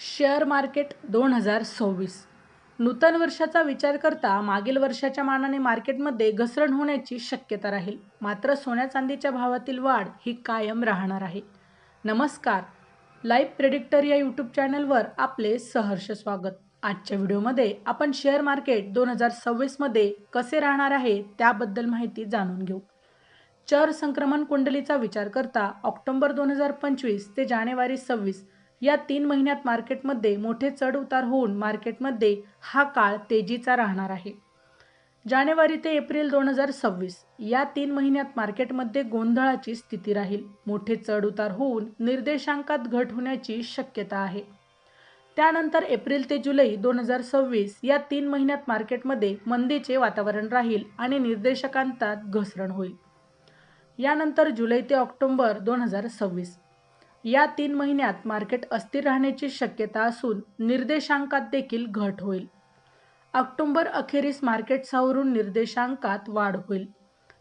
Share market दोन हजार सव्वीस. नूतन वर्षाचा विचार करता मागील वर्षाच्या मानाने मार्केटमध्ये घसरण होण्याची शक्यता राहील. मात्र सोन्या चांदीच्या भावातील वाढ ही कायम राहणार आहे. नमस्कार. लाईव्ह प्रेडिक्टर या यूट्यूब चॅनलवर आपले सहर्ष स्वागत. आजच्या व्हिडिओमध्ये आपण शेअर मार्केट दोन हजार सव्वीसमध्ये कसे राहणार आहे त्याबद्दल माहिती जाणून घेऊ. चर संक्रमण कुंडलीचा विचार करता ऑक्टोबर दोन हजार पंचवीस ते जानेवारी सव्वीस या तीन महिन्यात मार्केटमध्ये मोठे चढ उतार होऊन मार्केटमध्ये हा काळ तेजीचा राहणार आहे. जानेवारी ते एप्रिल दोन हजार सव्वीस या तीन महिन्यात मार्केटमध्ये गोंधळाची स्थिती राहील. मोठे चढ उतार होऊन निर्देशांकात घट होण्याची शक्यता आहे. त्यानंतर एप्रिल ते जुलै दोन हजार सव्वीस या तीन महिन्यात मार्केटमध्ये मंदीचे वातावरण राहील आणि निर्देशकांतात घसरण होईल. यानंतर जुलै ते ऑक्टोबर दोन हजार सव्वीस या तीन महिन्यात मार्केट अस्थिर राहण्याची शक्यता असून निर्देशांकात देखील घट होईल. ऑक्टोंबर अखेरीस मार्केट सावरून निर्देशांकात वाढ होईल.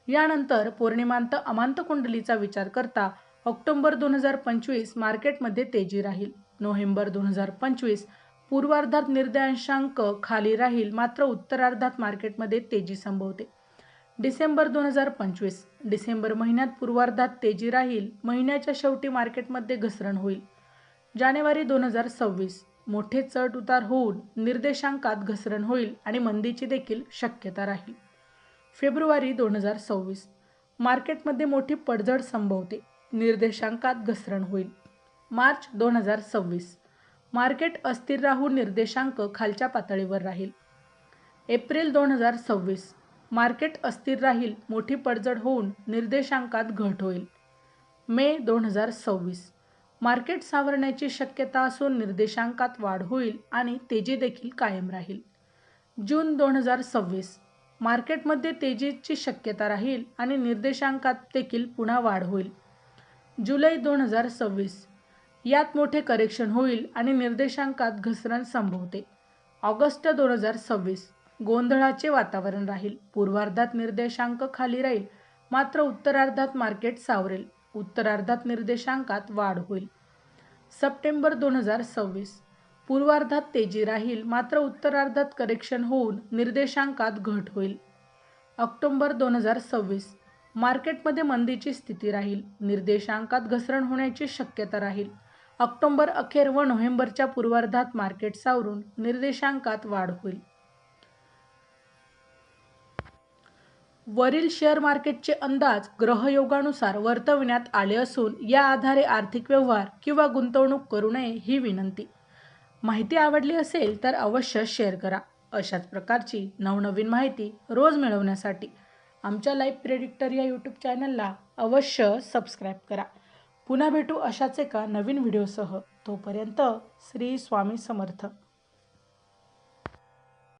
यानंतर पौर्णिमांत अमांत कुंडलीचा विचार करता ऑक्टोबर दोन हजार पंचवीस मार्केटमध्ये तेजी राहील. नोव्हेंबर दोन हजार पंचवीस पूर्वार्धात निर्देशांक खाली राहील मात्र उत्तरार्धात मार्केटमध्ये तेजी संभवते. डिसेंबर दोन हजार पंचवीस. डिसेंबर महिन्यात पूर्वार्धात तेजी राहील महिन्याच्या शेवटी मार्केटमध्ये घसरण होईल. जानेवारी दोन हजार सव्वीस. मोठे चढ उतार होऊन निर्देशांकात घसरण होईल आणि मंदीची देखील शक्यता राहील. फेब्रुवारी दोन हजार सव्वीस. मार्केटमध्ये मोठी पडझड संभवते. निर्देशांकात घसरण होईल. मार्च दोन हजार सव्वीस. मार्केट अस्थिर राहून निर्देशांक खालच्या पातळीवर राहील. एप्रिल दोन हजार सव्वीस. मार्केट अस्थिर राहील मोठी पडझड होऊन निर्देशांकात घट होईल. मे दोन हजार सव्वीस. मार्केट सावरण्याची शक्यता असून निर्देशांकात वाढ होईल आणि तेजी देखील कायम राहील. जून दोन हजार सव्वीस. मार्केटमध्ये तेजीची शक्यता राहील आणि निर्देशांकात देखील पुन्हा वाढ होईल. जुलै दोन हजार सव्वीस. यात मोठे करेक्शन होईल आणि निर्देशांकात घसरण संभवते. ऑगस्ट दोन हजार सव्वीस. गोंधळाचे वातावरण राहील. पूर्वार्धात निर्देशांक खाली राहील. मात्र उत्तरार्धात मार्केट सावरेल. उत्तरार्धात निर्देशांकात वाढ होईल. सप्टेंबर दोन हजार सव्वीस. पूर्वार्धात तेजी राहील. मात्र उत्तरार्धात करेक्शन होऊन निर्देशांकात घट होईल. ऑक्टोबर दोन हजार सव्वीस. मार्केटमध्ये मंदीची स्थिती राहील. निर्देशांकात घसरण होण्याची शक्यता राहील. ऑक्टोबर अखेर व नोव्हेंबरच्या पूर्वार्धात मार्केट सावरून निर्देशांकात वाढ होईल. वरील शेअर मार्केटचे अंदाज ग्रहयोगानुसार वर्तविण्यात आले असून या आधारे आर्थिक व्यवहार किंवा गुंतवणूक करू नये ही विनंती. माहिती आवडली असेल तर अवश्य शेअर करा. अशाच प्रकारची नवनवीन माहिती रोज मिळवण्यासाठी आमच्या लाईफ प्रेडिक्टर या यूट्यूब चॅनलला अवश्य सबस्क्राईब करा. पुन्हा भेटू अशाच एका नवीन व्हिडिओसह. तोपर्यंत श्री स्वामी समर्थ.